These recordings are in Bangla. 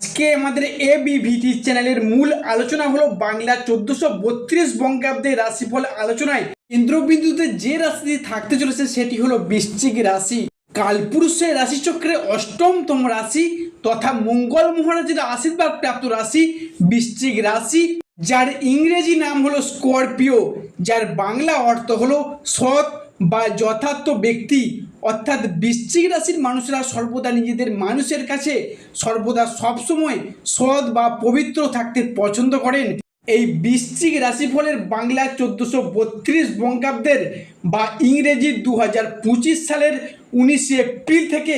আজকে আমাদের এ বিভিটি চ্যানেলের মূল আলোচনা হলো বাংলা চোদ্দশো বত্রিশ বঙ্গাব্দের রাশিফল আলোচনায়। কেন্দ্রবিন্দুতে যে রাশিটি থাকতে চলেছে সেটি হলো বৃশ্চিক রাশি। কালপুরুষের রাশিচক্রে অষ্টমতম রাশি তথা মঙ্গল মহারাজের আশীর্বাদ প্রাপ্ত রাশি বৃশ্চিক রাশি, যার ইংরেজি নাম হলো স্করপিও, যার বাংলা অর্থ হলো সৎ বা যথার্থ ব্যক্তি, অর্থাৎ বৃশ্চিক রাশির মানুষরা সর্বদা নিজেদের মানুষের কাছে সর্বদা সবসময় সৎ বা পবিত্র থাকতে পছন্দ করেন। এই বৃশ্চিক রাশিফলের বাংলা চোদ্দোশো বত্রিশ বঙ্গাব্দের বা ইংরেজি দু হাজার পঁচিশ সালের উনিশে এপ্রিল থেকে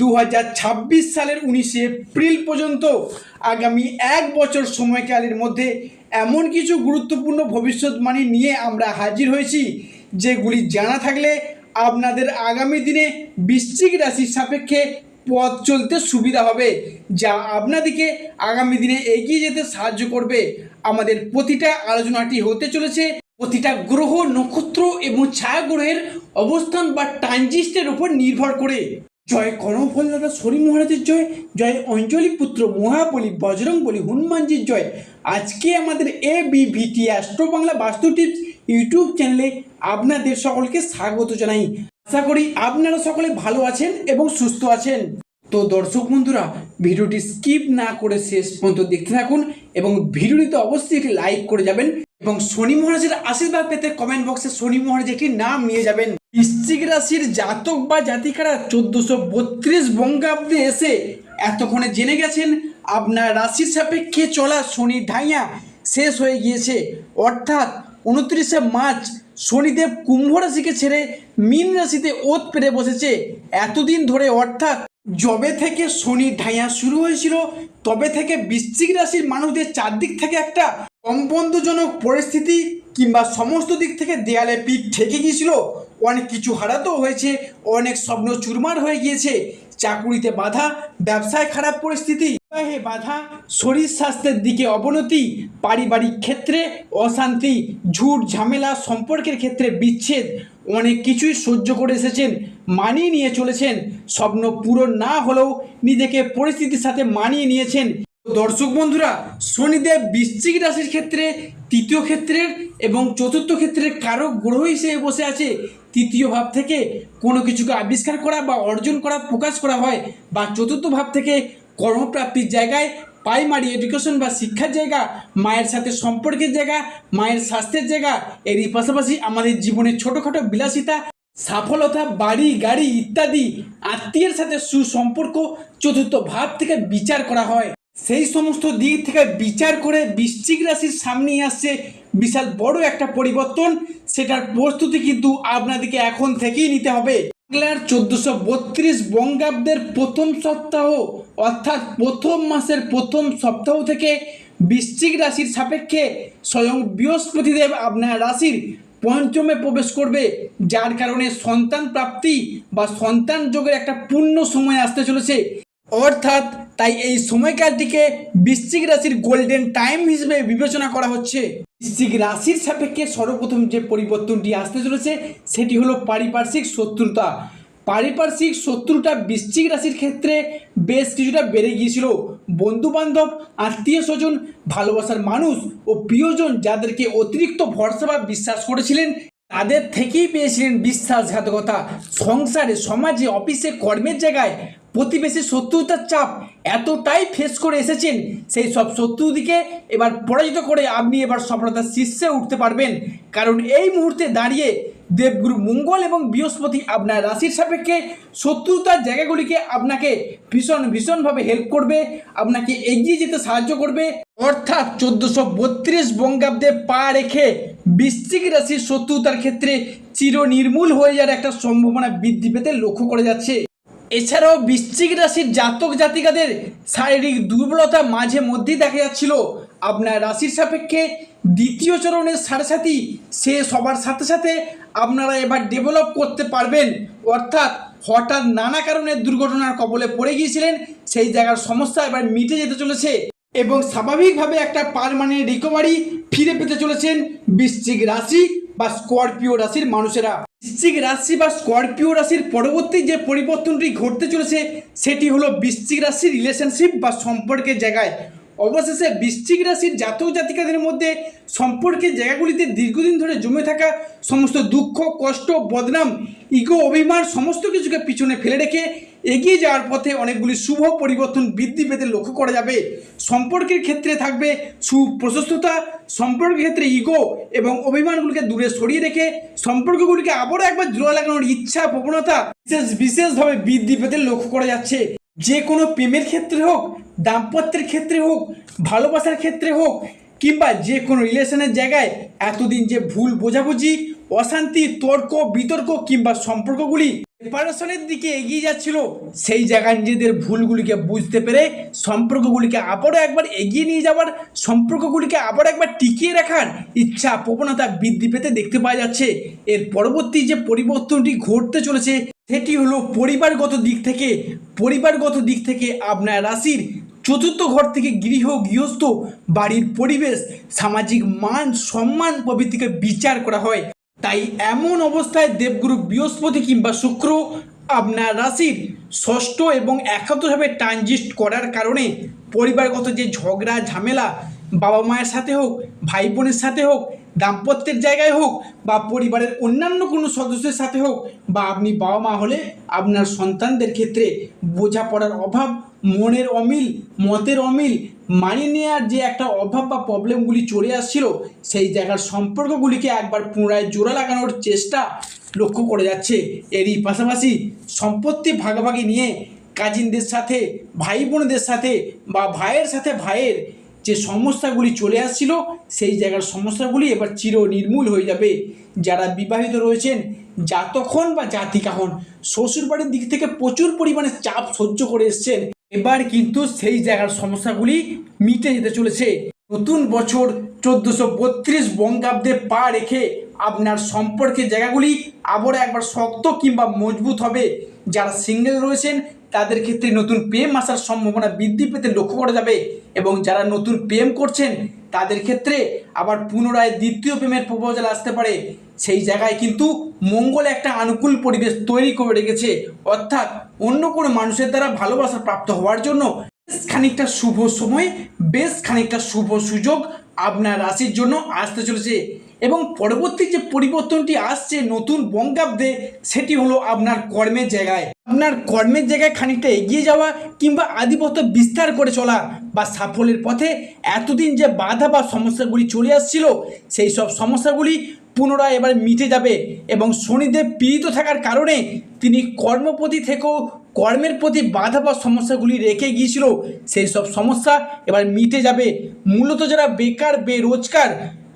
দু হাজার ছাব্বিশ সালের উনিশে এপ্রিল পর্যন্ত আগামী এক বছর সময়কালের মধ্যে এমন কিছু গুরুত্বপূর্ণ ভবিষ্যৎবাণী নিয়ে আমরা হাজির হয়েছি যেগুলি জানা থাকলে আপনাদের আগামী দিনে বৃশ্চিক রাশির সাপেক্ষে পথ চলতে সুবিধা হবে, যা আপনাদেরকে আগামী দিনে এগিয়ে যেতে সাহায্য করবে। আমাদের প্রতিটা আলোচনাটি হতে চলেছে প্রতিটা গ্রহ, নক্ষত্র এবং ছায়া গ্রহের অবস্থান বা ট্রানজিস্টের উপর নির্ভর করে। জয় কর্মফল দাদা শনি মহারাজের জয় জয় অঞ্জলি পুত্র মহাবলী বজরং বলি হনুমানজির জয়। আজকে আমাদের এ বিভিটি অ্যাস্ট্রো বাংলা বাস্তু টিপস ইউটিউব চ্যানেলে আপনাদের সকলকে স্বাগত জানাই। আশা করি আপনারা সকলে ভালো আছেন এবং সুস্থ আছেন। তো দর্শক বন্ধুরা, ভিডিওটি স্কিপ না করে শেষ পর্যন্ত দেখতে থাকুন এবং ভিডিওটিতে অবশ্যই একটি লাইক করে যাবেন এবং শনি মহারাজের আশীর্বাদ পেতে কমেন্ট বক্সে শনি মহারাজ একটি নাম নিয়ে যাবেন। বৃশ্চিক রাশির জাতক বা জাতিকারা চোদ্দশো বত্রিশ বঙ্গাব্দে এসে এতক্ষণে জেনে গেছেন আপনার রাশির সাপেক্ষে চলা শনি ঢাইয়া শেষ হয়ে গিয়েছে। অর্থাৎ উনত্রিশে মার্চ শনিদেব কুম্ভ রাশিকে ছেড়ে মীন রাশিতে ওত পেরে বসেছে। এতদিন ধরে অর্থাৎ যবে থেকে শনি ঢাইয়া শুরু হয়েছিল, তবে থেকে বৃশ্চিক রাশির মানুষদের চারদিক থেকে একটা কম্পন্দজনক পরিস্থিতি কিংবা সমস্ত দিক থেকে দেয়ালে পিঠ ঠেকে গিয়েছিল। অনেক কিছু হারাতেও হয়েছে, অনেক স্বপ্ন চুরমার হয়ে গিয়েছে, চাকুরিতে বাধা, ব্যবসায় খারাপ পরিস্থিতি। বিবাহে বাধা, শরীর স্বাস্থ্যের দিকে অবনতি, পারিবারিক ক্ষেত্রে অশান্তি, ঝুট ঝামেলা, সম্পর্কের ক্ষেত্রে বিচ্ছেদ, অনেক কিছুই সহ্য করে এসেছেন, মানিয়ে নিয়ে চলেছেন। স্বপ্ন পূরণ না হলেও নিজেকে পরিস্থিতির সাথে মানিয়ে নিয়েছেন। দর্শক বন্ধুরা, শনিদেব বৃশ্চিক রাশির ক্ষেত্রে, তৃতীয় ক্ষেত্রের এবং চতুর্থ ক্ষেত্রের কারক গ্রহ হিসেবে বসে আছে। তৃতীয় ভাব থেকে কোনো কিছুকে আবিষ্কার করা বা অর্জন করা, প্রকাশ করা হয় বা চতুর্থ ভাব থেকে কর্মপ্রাপ্তির জায়গায় প্রাইমারি এডুকেশন বা শিক্ষার জায়গা, মায়ের সাথে সম্পর্কের জায়গা, মায়ের স্বাস্থ্যের জায়গা, এরই পাশাপাশি আমাদের জীবনের ছোটোখাটো বিলাসিতা সফলতা বাড়ি, গাড়ি ইত্যাদি আত্মীয়ের সাথে সুসম্পর্ক, চতুর্থ ভাব থেকে বিচার করা হয়। সেই সমস্ত দিক থেকে বিচার করে বৃশ্চিক রাশির সামনে আসছে বিশাল বড় একটা পরিবর্তন, সেটার প্রস্তুতি কিন্তু আপনাদেরকে এখন থেকেই নিতে হবে। বাংলার চোদ্দশো বত্রিশ বঙ্গাব্দের প্রথম সপ্তাহ, অর্থাৎ প্রথম মাসের প্রথম সপ্তাহ থেকে বৃশ্চিক রাশির সাপেক্ষে স্বয়ং বৃহস্পতিদেব আপনার রাশির পঞ্চমে প্রবেশ করবে, যার কারণে সন্তান প্রাপ্তি বা সন্তান যোগের একটা পূর্ণ সময় আসতে চলেছে। অর্থাৎ তাই এই সময়কালটিকে বৃশ্চিক রাশির গোল্ডেন টাইম হিসেবে বিবেচনা করা হচ্ছে। বৃশ্চিক রাশির সাপেক্ষে সর্বপ্রথম যে পরিবর্তনটি আসতে চলেছে, সেটি হলো পারিপার্শ্বিক শত্রুতা। পারিপার্শ্বিক শত্রুটা বৃশ্চিক রাশির ক্ষেত্রে বেশ কিছুটা বেড়ে গিয়েছিল। বন্ধুবান্ধব আত্মীয় স্বজন ভালোবাসার মানুষ ও প্রিয়জন যাদেরকে অতিরিক্ত ভরসা বা বিশ্বাস করেছিলেন তাদের থেকেই পেয়েছিলেন বিশ্বাসঘাতকতা। সংসারে, সমাজে, অফিসে, কর্মের জায়গায় প্রতিবেশী শত্রুতার চাপ এতটাই ফেস করে এসেছেন, সেই সব শত্রুদিকে এবার পরাজিত করে আপনি এবার সফলতার শীর্ষে উঠতে পারবেন। কারণ এই মুহূর্তে দাঁড়িয়ে দেবগুরু মঙ্গল এবং বৃহস্পতি আপনার রাশির সাপেক্ষে শত্রুতার জায়গাগুলিকে আপনাকে ভীষণ, ভীষণভাবে হেল্প করবে, আপনাকে এগিয়ে যেতে সাহায্য করবে। অর্থাৎ চোদ্দোশো বত্রিশ বঙ্গাব্দে পা রেখে বৃশ্চিক রাশির শত্রুতার ক্ষেত্রে চির নির্মূল হয়ে যাওয়ার একটা সম্ভাবনা বৃদ্ধি পেতে লক্ষ্য করে যাচ্ছে। এছাড়াও বৃশ্চিক রাশির জাতক জাতিকাদের শারীরিক দুর্বলতা মাঝে মধ্যেই দেখা যাচ্ছিল। আপনার রাশির সাপেক্ষে দ্বিতীয় চরণের সাথে সাথে সে সবার সাথে সাথে আপনারা এবার ডেভেলপ করতে পারবেন। অর্থাৎ হঠাৎ নানা কারণে দুর্ঘটনার কবলে পড়ে গিয়েছিলেন, সেই জায়গার সমস্যা এবার মিটে যেতে চলেছে। এবং স্বাভাবিকভাবে একটা পারমানেন্ট রিকভারি ফিরে পেতে চলেছেন বৃশ্চিক রাশি বা স্করপিও রাশির মানুষেরা। বৃশ্চিক রাশি বা স্করপিও রাশির পরবর্তী যে পরিবর্তনটি ঘটতে চলেছে, সেটি হলো বৃশ্চিক রাশির রিলেশনশিপ বা সম্পর্কের জায়গায় অবশেষে বৃশ্চিক রাশির জাতক জাতিকাদের মধ্যে সম্পর্কের জায়গাগুলিতে দীর্ঘদিন ধরে জমে থাকা সমস্ত দুঃখ, কষ্ট, বদনাম, ইগো, অভিমান সমস্ত কিছুকে পিছনে ফেলে রেখে এগিয়ে যাওয়ার পথে অনেকগুলি শুভ পরিবর্তন বৃদ্ধি পেতে লক্ষ্য করা যাবে। সম্পর্কের ক্ষেত্রে থাকবে সুপ্রশস্ততা সম্পর্কের ক্ষেত্রে ইগো এবং অভিমানগুলিকে দূরে সরিয়ে রেখে সম্পর্কগুলিকে আবারও একবার জোড়া লাগানোর ইচ্ছা, প্রবণতা বিশেষ, বিশেষভাবে বৃদ্ধি পেতে লক্ষ্য করা যাচ্ছে। যে কোনো প্রেমের ক্ষেত্রে হোক দাম্পত্যের ক্ষেত্রে হোক, ভালোবাসার ক্ষেত্রে হোক, কিংবা যে কোনো রিলেশনের জায়গায় এতদিন যে ভুল বোঝাবুঝি, অশান্তি, তর্ক, বিতর্ক, কিংবা সম্পর্কগুলি সেপারেশনের দিকে এগিয়ে যাচ্ছিল, সেই জায়গায় নিজেদের ভুলগুলিকে বুঝতে পেরে সম্পর্কগুলিকে আবারও একবার এগিয়ে নিয়ে যাওয়ার, সম্পর্কগুলিকে আবার একবার টিকিয়ে রাখার ইচ্ছা, প্রবণতা বৃদ্ধি পেতে দেখতে পাওয়া যাচ্ছে। এর পরবর্তী যে পরিবর্তনটি ঘটতে চলেছে সেটি হলো পরিবারগত দিক থেকে, পরিবারগত দিক থেকে আপনার রাশির চতুর্থ ঘর থেকে গৃহ, গৃহস্থ, বাড়ির পরিবেশ, সামাজিক মান, সম্মান প্রভৃতিকে বিচার করা হয়। তাই এমন অবস্থায় দেবগুরু বৃহস্পতি কিংবা শুক্র আপনার রাশির ষষ্ঠ এবং একান্তভাবে ট্রানজিস্ট করার কারণে পরিবারগত যে ঝগড়া, ঝামেলা বাবা মায়ের সাথে হোক ভাই বোনের সাথে হোক দাম্পত্যের জায়গায় হোক বা পরিবারের অন্যান্য কোনো সদস্যের সাথে হোক বা আপনি বাবা মা হলে আপনার সন্তানদের ক্ষেত্রে বোঝাপড়ার অভাব, মনের অমিল, মতের অমিল, মানিয়ে নেওয়ার যে একটা অভাব বা প্রবলেমগুলি চলে আসছিল, সেই জায়গার সম্পর্কগুলিকে একবার পুনরায় জোড়া লাগানোর চেষ্টা লক্ষ্য করে যাচ্ছে। এরই পাশাপাশি সম্পত্তি ভাগাভাগি নিয়ে কাজিনদের সাথে ভাই বোনদের সাথে বা ভাইয়ের সাথে ভাইয়ের যে সমস্যাগুলি চলে আসছিল, সেই জায়গার সমস্যাগুলি এবার চির নির্মূল হয়ে যাবে। যারা বিবাহিত রয়েছেন জাতক্ষণ বা জাতিকা হন শ্বশুরবাড়ির দিক থেকে প্রচুর পরিমাণে চাপ সহ্য করে এসছেন। এবার কিন্তু সেই জায়গার সমস্যাগুলি মিটে যেতে চলেছে। নতুন বছর চোদ্দোশো বত্রিশ বঙ্গাব্দে পা রেখে আপনার সম্পর্কের জায়গাগুলি আবারও একবার শক্ত কিংবা মজবুত হবে। যারা সিঙ্গেল রয়েছেন তাদের ক্ষেত্রে নতুন প্রেম আসার সম্ভাবনা বৃদ্ধি পেতে লক্ষ্য করা যাবে এবং যারা নতুন প্রেম করছেন, তাদের ক্ষেত্রে আবার পুনরায় দ্বিতীয় প্রেমের প্রপোজাল আসতে পারে। সেই জায়গায় কিন্তু মঙ্গল একটা অনুকূল পরিবেশ তৈরি করে রেখেছে। অর্থাৎ অন্য কোনো মানুষের দ্বারা ভালোবাসা প্রাপ্ত হওয়ার জন্য বেশ খানিকটা শুভ সময়, বেশ খানিকটা শুভ সুযোগ আপনার রাশির জন্য আসতে চলেছে। এবং পরবর্তী যে পরিবর্তনটি আসছে নতুন বঙ্গাব্দে, সেটি হলো আপনার কর্মের জায়গায়। আপনার কর্মের জায়গায় খানিকটা এগিয়ে যাওয়া কিংবা আধিপত্য বিস্তার করে চলা বা সাফল্যের পথে এতদিন যে বাধা বা সমস্যাগুলি চলে আসছিল, সেই সব সমস্যাগুলি পুনরায় এবার মিটে যাবে এবং শনিদেব পীড়িত থাকার কারণে তিনি কর্মপতি থেকেও কর্মের প্রতি বাধা বা সমস্যাগুলি রেখে গিয়েছিল। সেই সব সমস্যা এবার মিটে যাবে। মূলত যারা বেকার, বেরোজগার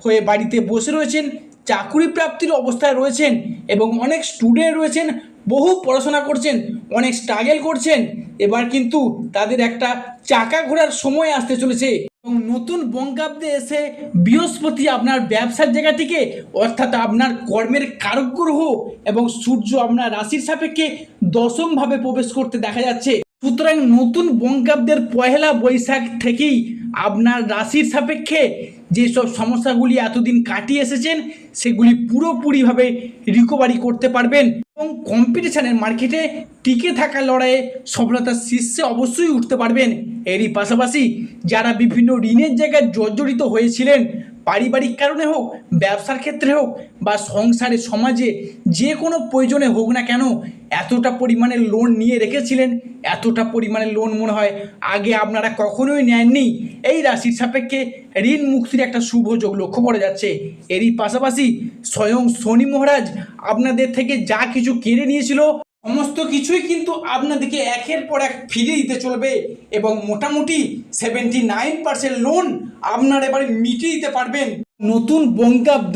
হয়ে বাড়িতে বসে রয়েছেন, চাকুরি প্রাপ্তির অবস্থায় রয়েছেন এবং অনেক স্টুডেন্ট রয়েছেন, বহু পড়াশোনা করছেন, অনেক স্ট্রাগেল করছেন। এবার কিন্তু তাদের একটা চাকা ঘোরার সময় আসতে চলেছে এবং নতুন বঙ্গাব্দে এসে বৃহস্পতি আপনার ব্যবসার জায়গা থেকে অর্থাৎ আপনার কর্মের কারক গ্রহ এবং সূর্য আপনার রাশির সাপেক্ষে দশমভাবে প্রবেশ করতে দেখা যাচ্ছে। সুতরাং নতুন বঙ্গাব্দের পহেলা বৈশাখ থেকেই আপনার রাশির সাপেক্ষে যেসব সমস্যাগুলি এতদিন কাটিয়ে এসেছেন, সেগুলি পুরোপুরিভাবে রিকভারি করতে পারবেন। এবং কম্পিটিশানের মার্কেটে টিকে থাকা লড়াইয়ে সফলতার শীর্ষে অবশ্যই উঠতে পারবেন। এরই পাশাপাশি যারা বিভিন্ন ঋণের জায়গায় জর্জরিত হয়েছিলেন পারিবারিক কারণে হোক, ব্যবসার ক্ষেত্রে হোক বা সংসারে, সমাজে যে কোনো প্রয়োজনে হোক না কেন, এতটা পরিমাণে লোন নিয়ে রেখেছিলেন, এতটা পরিমাণে লোন মনে হয় আগে আপনারা কখনোই নেননি। এই রাশির সাপেক্ষে ঋণ মুক্তির একটা শুভ যোগ লক্ষ্য করা যাচ্ছে। এরই পাশাপাশি স্বয়ং শনি মহারাজ আপনাদের থেকে যা কিছু কেড়ে নিয়েছিল সমস্ত কিছুই কিন্তু আপনাদেরকে একের পর এক ফিরে দিতে চলবে এবং মোটামুটি সেভেন্টি নাইন পার্সেন্ট লোন আপনার এবারে মিটিয়ে দিতে পারবেন। নতুন বঙ্গাব্দ,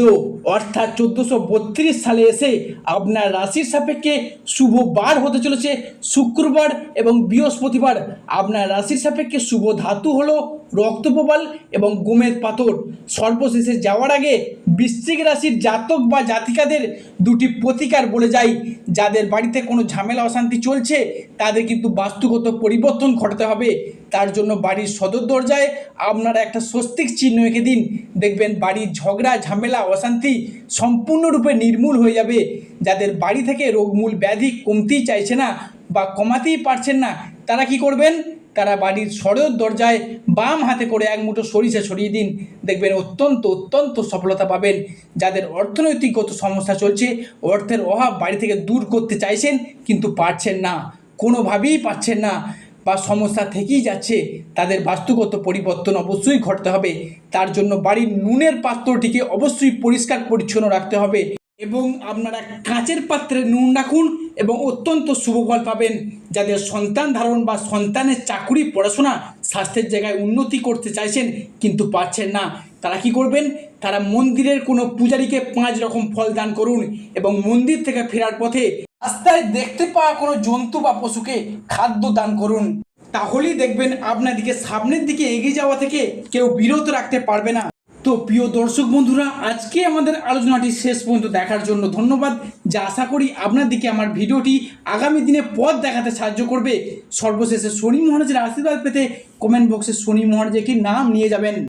অর্থাৎ চোদ্দোশো বত্রিশ সালে এসে আপনার রাশির সাপেক্ষে শুভ বার হতে চলেছে। শুক্রবার এবং বৃহস্পতিবার আপনার রাশির সাপেক্ষে শুভ ধাতু হলো রক্তপ্রবাল এবং গোমেদ পাথর। সর্বশেষে যাওয়ার আগে বৃশ্চিক রাশির জাতক বা জাতিকাদের দুটি প্রতিকার বলে যাই। যাদের বাড়িতে কোনো ঝামেলা, অশান্তি চলছে, তাদের কিন্তু বাস্তুগত পরিবর্তন ঘটাতে হবে। তার জন্য বাড়ির সদর দরজায় আপনারা একটা স্বস্তিক চিহ্ন এঁকে দিন। দেখবেন বাড়ির ঝগড়া, ঝামেলা, অশান্তি সম্পূর্ণরূপে নির্মূল হয়ে যাবে। যাদের বাড়ি থেকে রোগমূল ব্যাধি কমতেই চাইছে না বা কমাতেই পারছেন না, তারা কি করবেন? তারা বাড়ির সরের দরজায় বাম হাতে করে এক মুঠো সরিষা ছড়িয়ে দিন। দেখবেন অত্যন্ত অত্যন্ত সফলতা পাবেন। যাদের অর্থনৈতিকগত সমস্যা চলছে, অর্থের অভাব বাড়ি থেকে দূর করতে চাইছেন, কিন্তু পারছেন না। কোনোভাবেই পারছেন না। বা সমস্যা থেকেই যাচ্ছে, তাদের বাস্তুগত পরিবর্তন অবশ্যই ঘটতে হবে। তার জন্য বাড়ির নুনের পাত্রটিকে অবশ্যই পরিষ্কার পরিচ্ছন্ন রাখতে হবে এবং আপনারা কাঁচের পাত্রে নুন রাখুন এবং অত্যন্ত শুভ ফল পাবেন। যাদের সন্তান ধারণ বা সন্তানের চাকুরি পড়াশোনা স্বাস্থ্যের জায়গায় উন্নতি করতে চাইছেন কিন্তু পারছেন না, তারা কি করবেন? তারা মন্দিরের কোনো পূজারীকে পাঁচ রকম ফল দান করুন এবং মন্দির থেকে ফেরার পথে রাস্তায় দেখতে পাওয়া কোনো জন্তু বা পশুকে খাদ্য দান করুন। তাহলেই দেখবেন আপনাদিকে সামনের দিকে এগিয়ে যাওয়া থেকে কেউ বিরত রাখতে পারবে না। তো প্রিয় দর্শক বন্ধুরা, আজকে আমাদের আলোচনাটি শেষ পর্যন্ত দেখার জন্য ধন্যবাদ। যা আশা করি আপনার দিকে আমার ভিডিওটি আগামী দিনে পথ দেখাতে সাহায্য করবে। সর্বশেষে শনি মহারাজের আশীর্বাদ পেতে কমেন্ট বক্সে শনি মহারাজের একটি নাম নিয়ে যাবেন।